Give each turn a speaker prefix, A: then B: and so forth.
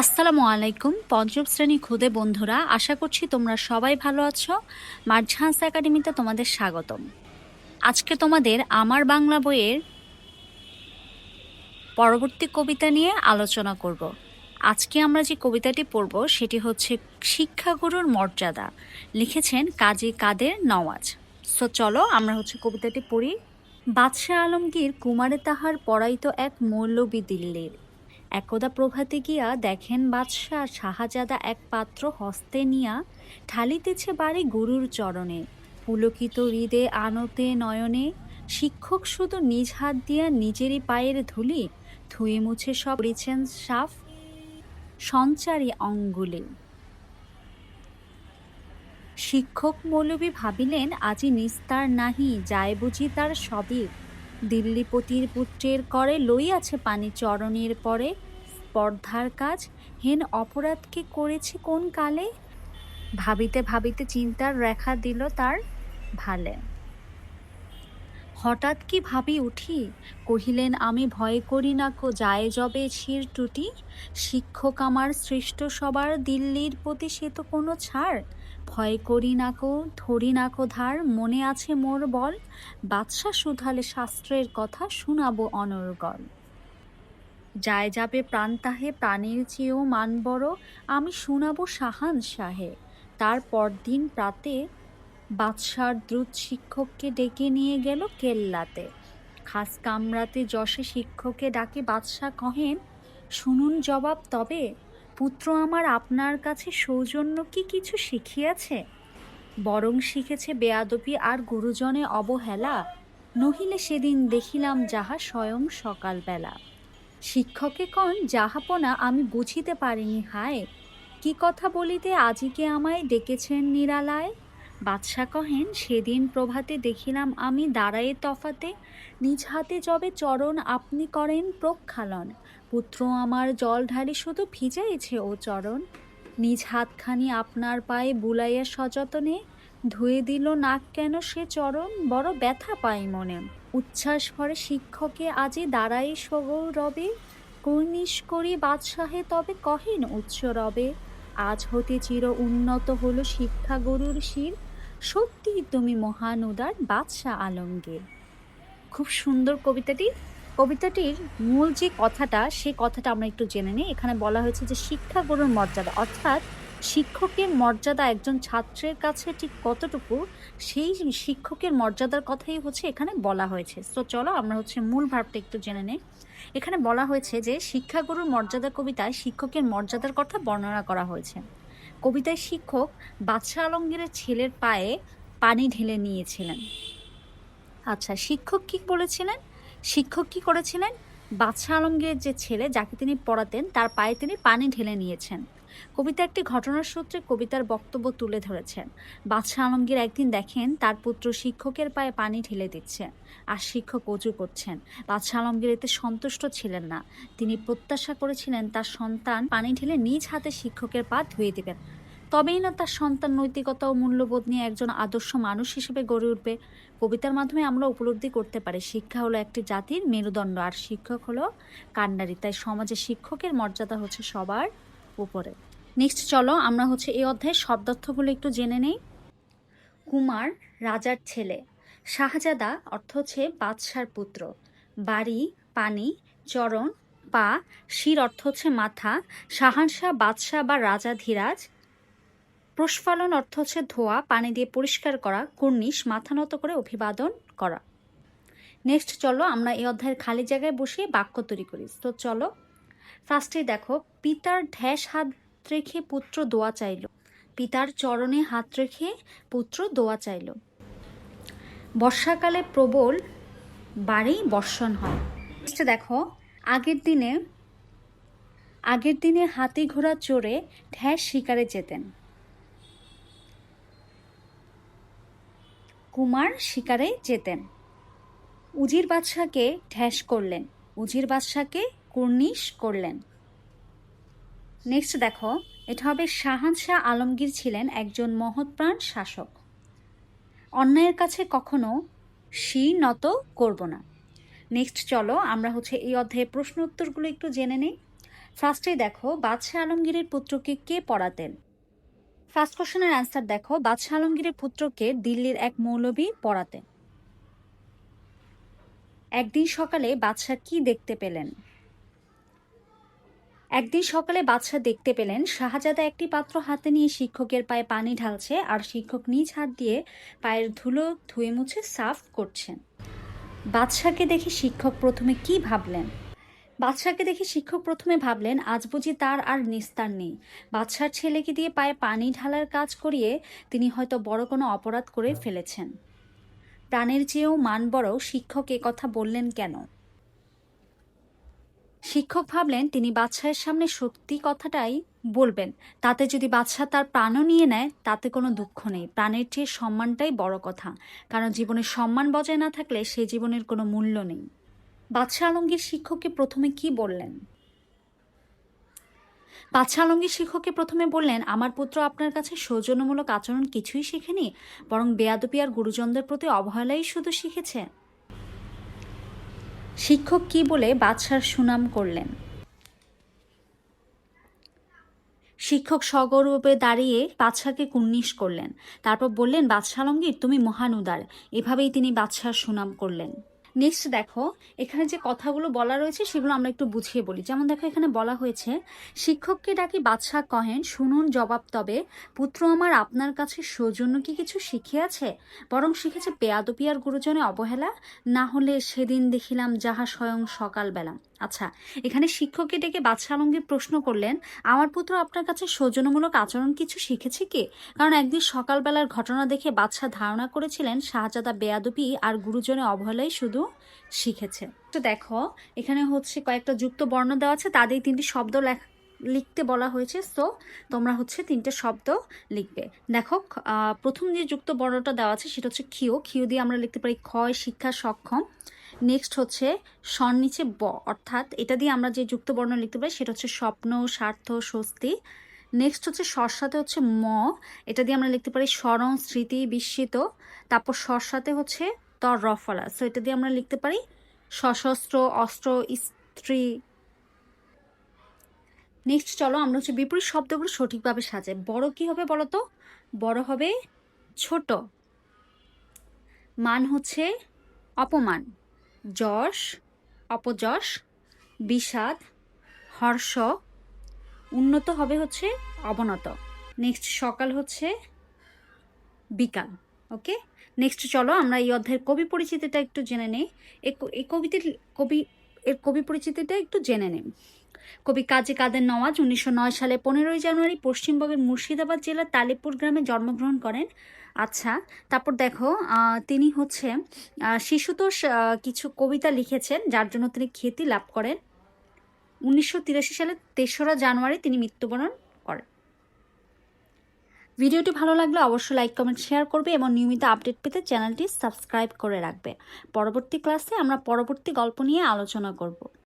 A: আসসালামু আলাইকুম, পঞ্চম শ্রেণি খুদে বন্ধুরা, আশা করছি তোমরা সবাই ভালো আছো। মার্ঝান্স একাডেমিতে তোমাদের স্বাগতম। আজকে তোমাদের আমার বাংলা বইয়ের পরবর্তী কবিতা নিয়ে আলোচনা করব। আজকে আমরা যে কবিতাটি পড়ব, সেটি হচ্ছে শিক্ষাগুরুর মর্যাদা। লিখেছেন কাজী কাদের নওয়াজ। সো চলো আমরা হচ্ছে কবিতাটি পড়ি। বাদশাহ আলমগীর কুমারে তাহার পড়াইতো এক মৌলবী দিল্লির। একদা প্রভাতে গিয়া দেখেন বাদশাহ শাহজাদা এক পাত্র হস্তে নিয়া ঠালিতেছে বাড়ি গুরুর চরণে। পুলকিত হৃদে আনতে নয়নে শিক্ষক শুধু নিজ হাত দিয়া নিজেরই পায়ের ধুলি ধুয়ে মুছে সব করিছেন সাফ সঞ্চারী অঙ্গুলে। শিক্ষক মৌলবী ভাবিলেন, আজি নিস্তার নাহি, যায় বুঝি তার সবই দিল্লিপতির পুত্রের করে লইয়াছে পানি চরণের পরে। স্পর্ধার কাজ হেন অপরাধকে করেছে কোন কালে? ভাবিতে ভাবিতে চিন্তার রেখা দিল তার ভালে। হঠাৎ কি ভাবি উঠি? কহিলেন, আমি ভয় করি না কো, যায় যবে শির টুটি। শিক্ষক আমার সৃষ্ট সবার দিল্লির প্রতি সে তো কোনো ছাড়। ভয় করি না কো, ধরি না কো ধার, মনে আছে মোর বল। বাদশা শুধালে শাস্ত্রের কথা শুনাবো অনর্গল। যায় যাবে প্রাণ তাহে, প্রাণের চেয়েও মান বড়। আমি শুনাবো শাহান শাহে তার পরদিন প্রাতে বাদশার দ্রুত শিক্ষককে ডেকে নিয়ে গেল কেল্লাতে। খাস কামরাতে যশে শিক্ষকে ডাকে বাদশাহ কহেন, শুনুন জবাব তবে। পুত্র আমার আপনার কাছে সৌজন্য কি কিছু শিখিয়াছে? বরং শিখেছে বেয়াদপি আর গুরুজনে অবহেলা। নহিলে সেদিন দেখিলাম যাহা স্বয়ং সকালবেলা। শিক্ষকে কন, যাহাপনা আমি বুঝিতে পারিনি, হায়। কি কথা বলিতে আজিকে আমায় ডেকেছেন নিরালায়? বাদশা কহেন, সেদিন প্রভাতে দেখিলাম আমি দাঁড়ায়ে তফাতে। নিজ হাতে যবে চরণ আপনি করেন প্রক্ষালন। পুত্র আমার জল ঢালি শুধু ভিজাইছে ও চরণ। নিজ হাতখানি আপনার পায়ে বুলাইয়া সযতনে। ধুয়ে দিল নাক কেন সে চরণ, বড় ব্যথা পাই মনে। উচ্ছ্বাস ভরে শিক্ষকে আজি দাঁড়াই সগৌরবে কর্নিশ করি বাদশাহে তবে কহেন উচ্চ রবে। আজ হতে চির উন্নত হলো শিক্ষা গরুর শির। সত্যি তুমি মহান উদার বাদশাহ আলমগীর। খুব সুন্দর কবিতাটি। কবিতাটির মূল যে কথাটা, সে কথাটা আমরা একটু জেনে নিই। এখানে বলা হয়েছে যে শিক্ষা গরুর মর্যাদা, অর্থাৎ শিক্ষকের মর্যাদা একজন ছাত্রের কাছে ঠিক কতটুকু, সেই শিক্ষকের মর্যাদার কথাই হচ্ছে এখানে বলা হয়েছে। তো চলো আমরা হচ্ছে মূল ভাবটা একটু জেনে নিই। এখানে বলা হয়েছে যে, শিক্ষাগুরুর মর্যাদা কবিতায় শিক্ষকের মর্যাদার কথা বর্ণনা করা হয়েছে। কবিতায় শিক্ষক বাদশাহ আলমগীরের ছেলের পায়ে পানি ঢেলে নিয়েছিলেন। আচ্ছা শিক্ষক কি বলেছিলেন? শিক্ষক কি করেছিলেন? বাদশাহ আলমগীরের যে ছেলে, যাকে তিনি পড়াতেন, তার পায়ে তিনি পানি ঢেলে নিয়েছেন। কবিতা একটি ঘটনার সূত্রে কবিতার বক্তব্য তুলে ধরেছেন। বাদশাহ আলমগীর একদিন দেখেন, তার পুত্র শিক্ষকের পায়ে পানি ঢেলে দিচ্ছে আর শিক্ষক অজু করছেন। বাদশাহ আলমগীর এতে সন্তুষ্ট ছিলেন না। তিনি প্রত্যাশা করেছিলেন, তার সন্তান পানি ঢেলে নিজ হাতে শিক্ষকের পা ধুয়ে দেবেন। তবেই না তার সন্তান নৈতিকতা ও মূল্যবোধ নিয়ে একজন আদর্শ মানুষ হিসেবে গড়ে উঠবে। কবিতার মাধ্যমে আমরা উপলব্ধি করতে পারি, শিক্ষা হলো একটি জাতির মেরুদণ্ড আর শিক্ষক হলো কান্ডারি। তাই সমাজে শিক্ষকের মর্যাদা হচ্ছে সবার উপরে। নেক্সট চলো, আমরা হচ্ছে এই অধ্যায়ের শব্দার্থগুলো একটু জেনে নেই। কুমার, রাজার ছেলে। শাহজাদা অর্থ হচ্ছে বাদশার পুত্র। বাড়ি, পানি, চরণ, পা, শির অর্থ হচ্ছে মাথা। শাহানশাহ, বাদশাহ বা রাজা ধীরাজ। প্রস্ফালন অর্থ হচ্ছে ধোয়া, পানি দিয়ে পরিষ্কার করা, কুর্নিশ, মাথা নত করে অভিবাদন করা। নেক্সট চলো, আমরা এই অধ্যায়ের খালি জায়গায় বসিয়ে বাক্য তৈরি করি। তো চলো ফার্স্টে দেখো, পিতার ঢ্যাস হাত রেখে পুত্র দোয়া চাইল। পিতার চরণে হাত রেখে পুত্র দোয়া চাইল। বর্ষাকালে প্রবল বাড়ি বর্ষণ হয়। দেখো, আগের দিনে আগের দিনে হাতি ঘোড়া চড়ে ঢ্যাস শিকারে যেতেন। কুমার শিকারে যেতেন। উজির বাদশাকে ঢ্যাস করলেন। উজির বাদশাকে কুর্নিশ করলেন। নেক্সট দেখো, এটা হবে শাহানশাহ আলমগীর ছিলেন একজন মহৎপ্রাণ শাসক। অন্যায়ের কাছে কখনো শি নত করব না। নেক্সট চলো, আমরা হচ্ছে এই অধ্যায়ে প্রশ্ন উত্তরগুলো একটু জেনে নিই। ফার্স্টেই দেখো, বাদশাহ আলমগীরের পুত্রকে কে পড়াতেন? ফার্স্ট কোশ্চেনের অ্যান্সার দেখো, বাদশাহ আলমগীরের পুত্রকে দিল্লির এক মৌলবী পড়াতেন। একদিন সকালে বাদশাহ কি দেখতে পেলেন? একদিন সকালে বাদশাহ দেখতে পেলেন, শাহজাদা একটি পাত্র হাতে নিয়ে শিক্ষকের পায়ে পানি ঢালছে আর শিক্ষক নিজ হাত দিয়ে পায়ের ধুলো ধুয়ে মুছে সাফ করছেন। বাদশাকে দেখে শিক্ষক প্রথমে কি ভাবলেন? বাদশাকে দেখে শিক্ষক প্রথমে ভাবলেন, আজ বুঝি তার আর নিস্তার নেই। বাদশার ছেলেকে দিয়ে পায়ে পানি ঢালার কাজ করিয়ে তিনি হয়তো বড় কোনো অপরাধ করে ফেলেছেন। প্রাণের চেয়েও মান বড় শিক্ষক কথা বললেন কেন? শিক্ষক ভাবলেন, তিনি বাদশাহের সামনে সত্যি কথাটাই বলবেন। তাতে যদি বাদশাহ তার প্রাণও নিয়ে নেয়, তাতে কোনো দুঃখ নেই। প্রাণের চেয়ে সম্মানটাই বড় কথা। কারণ জীবনের সম্মান বজায় না থাকলে সে জীবনের কোনো মূল্য নেই। বাদশাহ আলমগীর শিক্ষককে প্রথমে কি বললেন? বাদশাহ আলমগীর শিক্ষককে প্রথমে বললেন, আমার পুত্র আপনার কাছে সৌজন্যমূলক আচরণ কিছুই শেখেনি, বরং বেয়াদপি আর গুরুজনদের প্রতি অবহেলাই শুধু শিখেছে। শিক্ষক কি বলে বাদশার সুনাম করলেন? শিক্ষক সগৌরবে দাঁড়িয়ে বাদশাকে কুর্নিশ করলেন। তারপর বললেন বাদশাহ তুমি মহান উদার এভাবেই তিনি বাদশার সুনাম করলেন। নেক্সট দেখো, এখানে যে কথাগুলো বলা রয়েছে সেগুলো আমরা একটু বুঝিয়ে বলি। যেমন দেখো, এখানে বলা হয়েছে, শিক্ষককে ডাকি বাদশাহ কহেন, শুনুন জবাব তবে। পুত্র আমার আপনার কাছে সৌজন্য কি কিছু শিখিয়াছে? বরং শিখেছে পেয়াদপিয়ার গুরুজনে অবহেলা। না হলে সেদিন দেখিলাম যাহা স্বয়ং সকালবেলা। আচ্ছা এখানে শিক্ষককে ডেকে বাদশাহ আলমগীর প্রশ্ন করলেন, আমার পুত্র আপনার কাছে সৌজন্যমূলক আচরণ কিছু শিখেছে কি? কারণ একদিন সকালবেলার ঘটনা দেখে বাদশাহ ধারণা করেছিলেন, শাহজাদা বেয়াদবি আর গুরুজনে অবহেলাই শুধু শিখেছে। তো দেখো, এখানে হচ্ছে কয়েকটা যুক্ত বর্ণ দেওয়া আছে তাদের তিনটি শব্দ লেখ- লিখতে বলা হয়েছে। সো তোমরা হচ্ছে তিনটে শব্দ লিখবে। দেখো প্রথম যে যুক্ত বর্ণটা দেওয়া আছে সেটা হচ্ছে খিও খিও দিয়ে আমরা লিখতে পারি ক্ষয়, শিক্ষা, সক্ষম। নেক্সট হচ্ছে স্বর নিচে ব, অর্থাৎ এটা দিয়ে আমরা যে যুক্ত বর্ণ লিখতে পারি সেটা হচ্ছে স্বপ্ন, স্বার্থ, স্বস্তি। নেক্সট হচ্ছে স্বর, সাথে হচ্ছে ম। এটা দিয়ে আমরা লিখতে পারি স্মরণ, স্মৃতি, বিস্মিত। তারপর স্বর, সাথে হচ্ছে তর রফলা সো এটা দিয়ে আমরা লিখতে পারি সশস্ত্র, অস্ত্র, স্ত্রী নেক্সট চলো, আমরা হচ্ছে বিপরীত শব্দগুলো সঠিকভাবে সাজাই। বড় কি হবে বলো তো বড় হবে ছোট। মান হচ্ছে অপমান। যশ, অপযশ, বিষাদ, হর্ষ। উন্নত হবে হচ্ছে অবনত। নেক্সট সকাল হচ্ছে বিকাল, ওকে? নেক্সট চলো, আমরা এই অধ্যায়ের কবি পরিচিতিটা একটু জেনে নিই। এই ক- এই কবিটির কবি, এর কবি পরিচিতিটা একটু জেনে নিই। কবি কাজী কাদের নওয়াজ উনিশশো নয় সালে পনেরোই জানুয়ারি পশ্চিমবঙ্গের মুর্শিদাবাদ জেলার তালিপুর গ্রামে জন্মগ্রহণ করেন। আচ্ছা তারপর দেখো তিনি হচ্ছে শিশুতোষ কিছু কবিতা লিখেছেন, যার জন্য তিনি খ্যাতি লাভ করেন। উনিশশো তিরাশি সালে তেসরা জানুয়ারি তিনি মৃত্যুবরণ করেন। ভিডিওটি ভালো লাগলে অবশ্যই লাইক, কমেন্ট, শেয়ার করবে এবং নিয়মিত আপডেট পেতে চ্যানেলটি সাবস্ক্রাইব করে রাখবে। পরবর্তী ক্লাসে আমরা পরবর্তী গল্প নিয়ে আলোচনা করব।